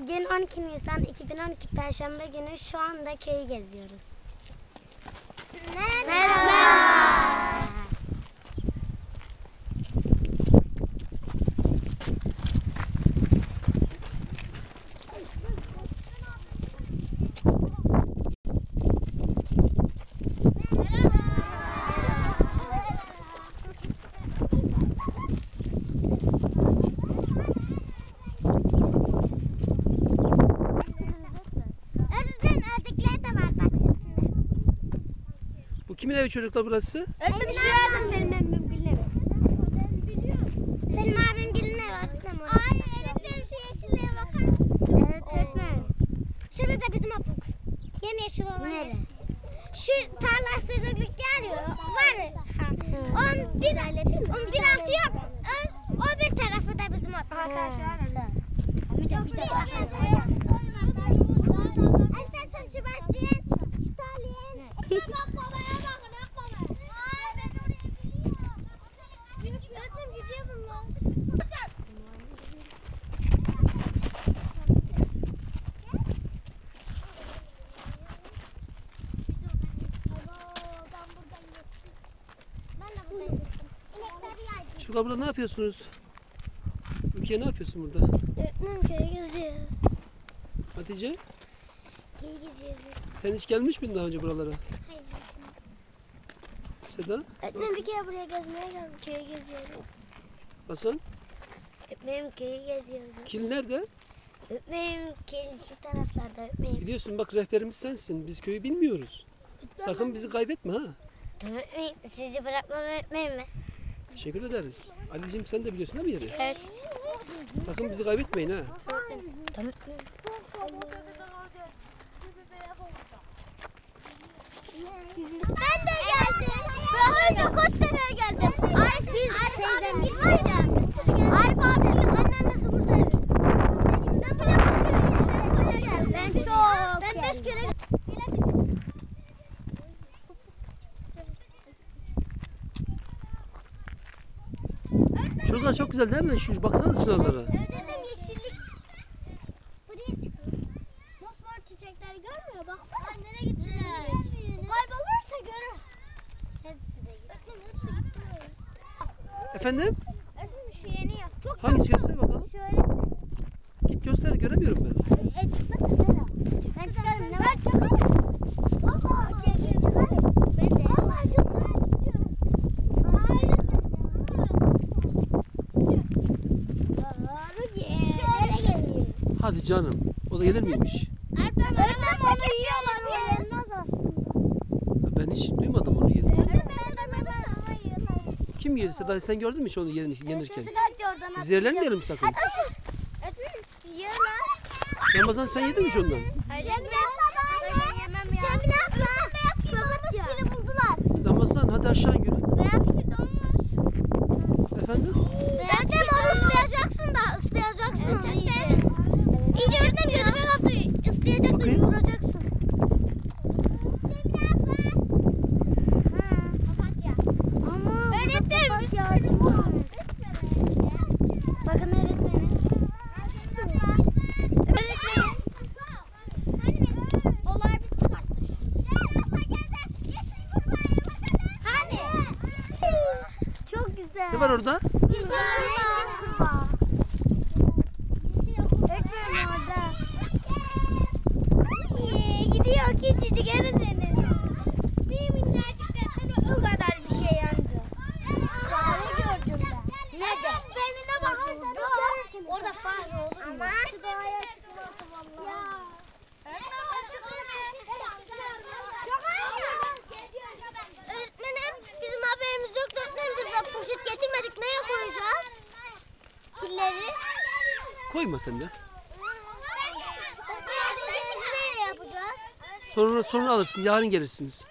Bugün 12 Nisan 2012 Perşembe günü şu anda köyü geziyoruz. Merhaba. Öğretmenim ördekler de var bak şimdi. Bu kimin evi çocuklar burası? Öğretmenim biliyorum benim emmim Gül'ün evi. Benim abim Gül'ün evi öğretmenim. Ay öğretmenim şu yeşilliğe bakar mısın? Evet öğretmenim. Şurada da bizim apuk. Yemyeşil olan. Nerede? Şu tarla yer ya. Var. Ha. Onun bir, onun bir altı yok. O, o bir tarafı da bizim apuk. Arkadaşlar. Çok iyi. Ay sen sen şu bahçeye. Şu bak babaya bak ne baba. Ay ben oraya gidiyorum. Gözüm gidiyor bunlar. Ben de buradayım. Çocuklar burada ne yapıyorsunuz? Rukiye ne yapıyorsun burada? Öğretmenim köye geziyoruz. Hatice Köye geziyoruz. sen hiç gelmiş miydin daha önce buralara? Hayır. Seda, Öğretmenim bir kere buraya gezmeye geldim. Köye geziyoruz. Hasan, Öğretmenim köyü geziyoruz. Kil nerede? Öğretmenim köyü şu taraflarda öğretmenim. Gidiyorsun bak rehberimiz sensin. Biz köyü bilmiyoruz. Sakın bizi kaybetme ha. Tamam öğretmenim sizi bırakmam öğretmenim mi? Teşekkür ederiz. Ali'cim sen de biliyorsun değil mi yeri? Evet. Sakın bizi kaybetmeyin ha. Tamam. Ben de geldim. Daha önce kaç sefer geldim. Arif, Arif abim gibi var ya. Arif abinin anneannesi buradaydı. Ben buraya bakıyorum. Ben çok Ben beş kere Çocuklar çok güzel değil mi? Şu baksana çınarlara. Ödedim yeşillik. Buraya çıkıyor. Mosmor çiçekleri görmüyor baksana. nereye gittiler? Kaybolursa görür. Hepsi de gitti. Hepsi gitti. Efendim? Öpüm şu yeni. Çok Hangisi göster bakalım. Şöyle. Git göster göremiyorum ben. E çıksana Sera. Ben çıkarım. Ne var? Çıkarım. Valla. Ben de. Valla çok güzel gidiyor. Hayır. Şöyle geliyor. Hadi canım. O da gelir miymiş? Öğretmen onu yiyorlar. O yenmez aslında. Ben hiç duymadım onu yiyorlar. Kim yiyor? Seda sen gördün mü hiç onu yerini, yenirken? Yerlenmeyelim sakın. Ramazan sen yedin mi hiç ondan? Hayır. Ben yemem ya. Cemile abla. Beyaz kili buldular. Ramazan hadi aşağı gülüm. Beyaz kil donmuş. Efendim? Öğretmen onu ıslayacaksın da ıslayacaksın onu iyice. İyice öğretmen gözüme kaptı. Islayacaksın Bakayım. yoğuracaksın. Cemile abla. Ha. Papatya. Ama öğretmen. Papatya ağacı var. Bakın öğretmenim. Öğretmenim. Olay bir çıkarttır. Hani? Çok güzel. Ne var orada? Koyma sen de. Sonra sonra alırsın. Yarın gelirsiniz.